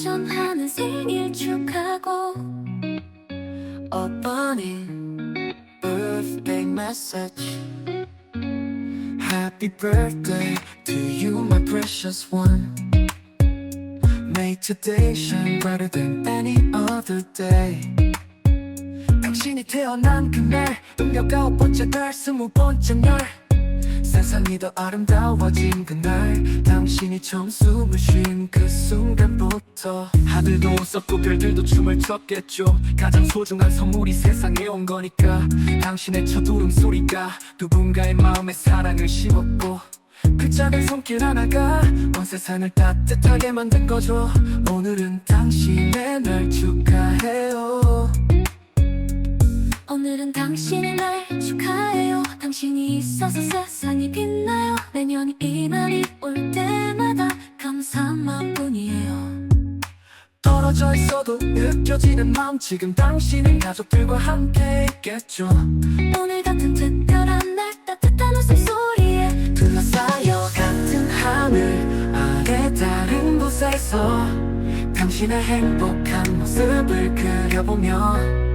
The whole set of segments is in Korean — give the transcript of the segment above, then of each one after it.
전하는 생일 축하고 A bunny birthday message. Happy birthday to you, my precious one. May today shine brighter than any other day. 당신이 태어난 그날, 동력 아홉 번째 달, 스무 번째 날. 세상이 더 아름다워진 그날 당신이 처음 숨을 쉰 그 순간부터 하늘도 웃었고 별들도 춤을 췄겠죠. 가장 소중한 선물이 세상에 온 거니까 당신의 첫 울음소리가 누군가의 마음에 사랑을 심었고 그 작은 손길 하나가 온 세상을 따뜻하게 만든 거죠. 오늘은 당신의 날 축하해요. 오늘은 당신의 날 축하해요 당신이 있어서 세상이 빛나요. 내년이 이 날이 올 때마다 감사한 마음뿐이에요. 떨어져 있어도 느껴지는 마음 지금 당신은 가족들과 함께 있겠죠. 오늘 같은 특별한 날 따뜻한 웃음소리에 둘러싸여 같은 하늘 아래 다른 곳에서 당신의 행복한 모습을 그려보며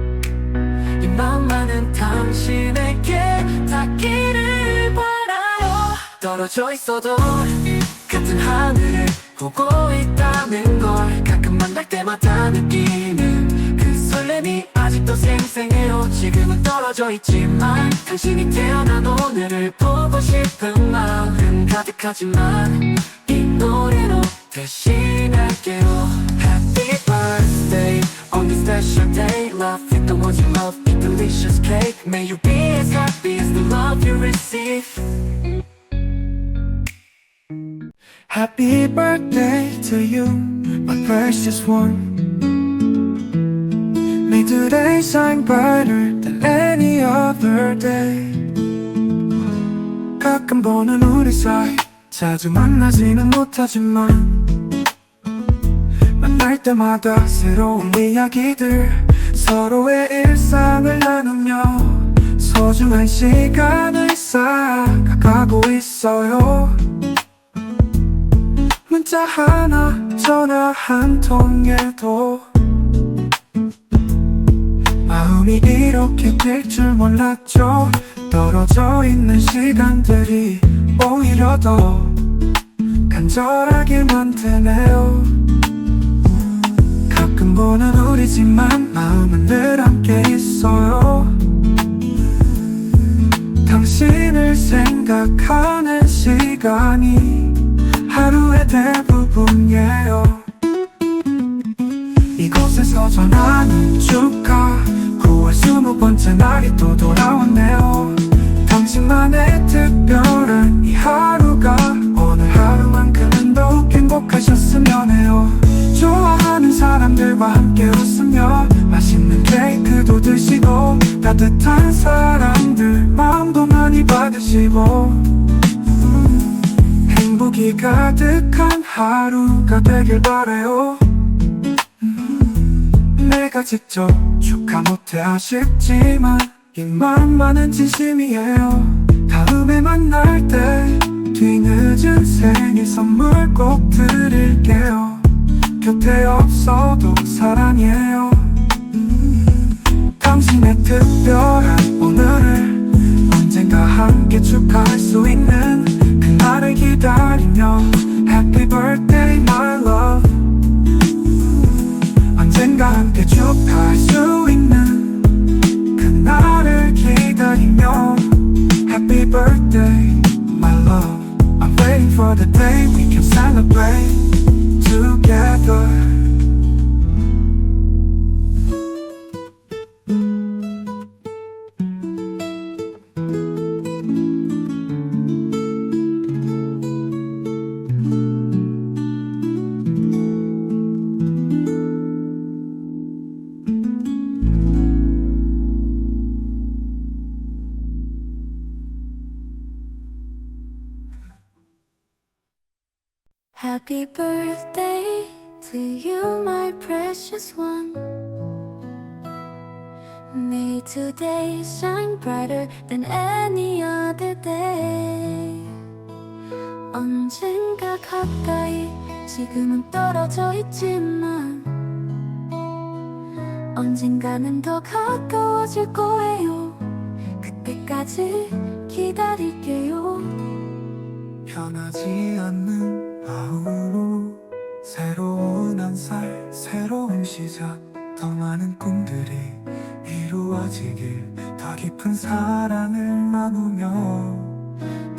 이 마음만은 당신에게 닿기를 바라요. 떨어져 있어도 같은 하늘을 보고 있다는 걸 가끔 만날 때마다 느끼는 그 설렘이 아직도 생생해요. 지금은 떨어져 있지만 당신이 태어난 오늘을 보고 싶은 마음 가득하지만 이 노래로 대신할게요. Happy birthday on this special day. Love it the ones you love delicious cake May you be as happy as the love you receive Happy birthday to you, my precious one. May today shine brighter than any other day. 가끔 보는 우리 사이, 자주 만나지는 못하지만, 만날 때마다 새로운 이야기들, 서로의 일상을 나누며, 소중한 시간을 쌓아가고 있어요. 문자 하나 전화 한 통에도 마음이 이렇게 될줄 몰랐죠 떨어져 있는 시간들이 오히려 더 간절하게 만드네요 보는 우리지만 마음은 늘 함께 있어요. 당신을 생각하는 시간이 하루의 대부분이에요. 이곳에서 전하는 축하 9월 스무 번째 날이 또 돌아왔네요 따뜻한 사람들 마음도 많이 받으시고 행복이 가득한 하루가 되길 바래요. 음, 내가 직접 축하 못해 아쉽지만 이 마음만은 진심이에요. 다음에 만날 때 뒤늦은 생일 선물 꼭 드릴게요. 곁에 없어도 unknown Happy birthday, my love. I'm waiting for the day we can celebrate Together. To you, my precious one. May today shine brighter than any other day. 언젠가 가까이 지금은 떨어져 있지만 언젠가는 더 가까워질 거예요 그때까지 기다릴게요 변하지 않는 마음으로 새로운 한 살 새로운 시작. 더 많은 꿈들이 이루어지길. 더 깊은 사랑을 나누며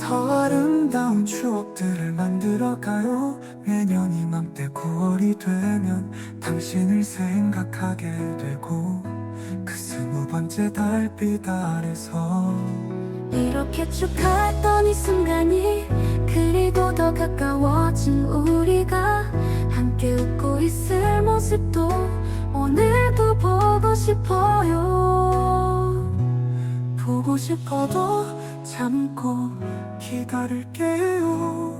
더 아름다운 추억들을 만들어가요. 매년 이맘때 9월이 되면 당신을 생각하게 되고 그 스무 번째 달빛 아래서 이렇게 축하했던 이 순간이 그리고 더 가까워진 우리가 싶어요. 보고 싶어도 참고 기다릴게요.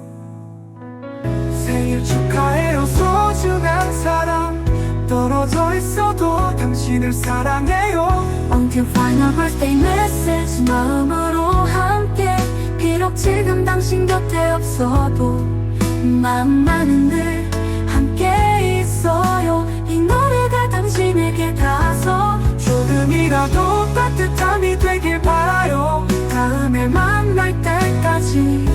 생일 축하해요 소중한 사람. 떨어져 있어도 당신을 사랑해요. Until final birthday message 마음으로 함께. 비록 지금 당신 곁에 없어도 마음만은 늘 함께 있어요. 이 노래가 당신에게 닿아서 조금이라도 따뜻함이 되길 바라요. 다음에 만날 때까지.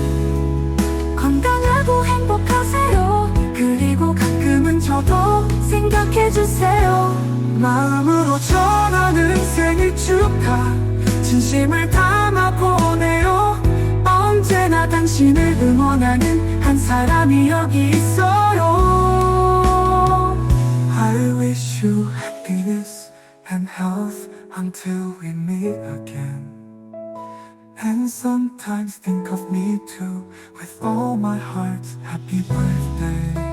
건강하고 행복하세요. 그리고 가끔은 저도 생각해주세요. 마음으로 전하는 생일 축하. 진심을 담아 보내요. 언제나 당신을 응원하는 한 사람이 여기 있어 until we meet again. And sometimes think of me too with all my heart. Happy birthday.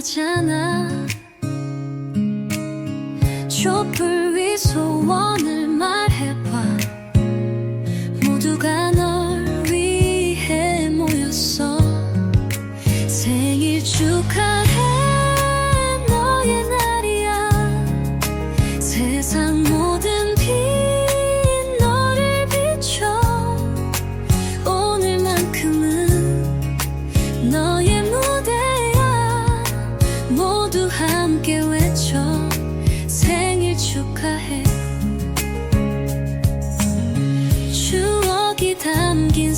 빛나잖아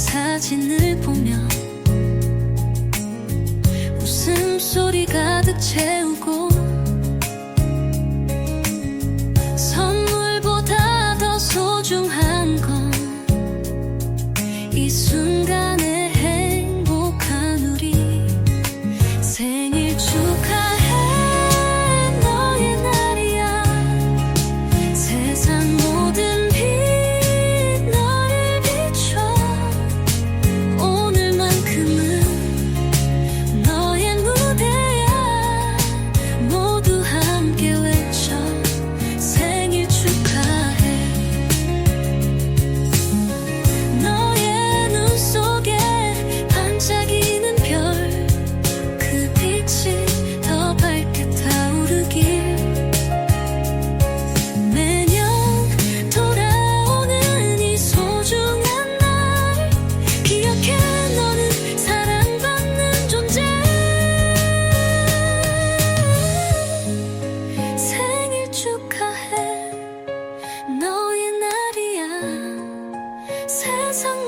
사진을 보며 웃음소리 가득 채우고 선물보다 더 소중한 건 이 순간에 Sáng.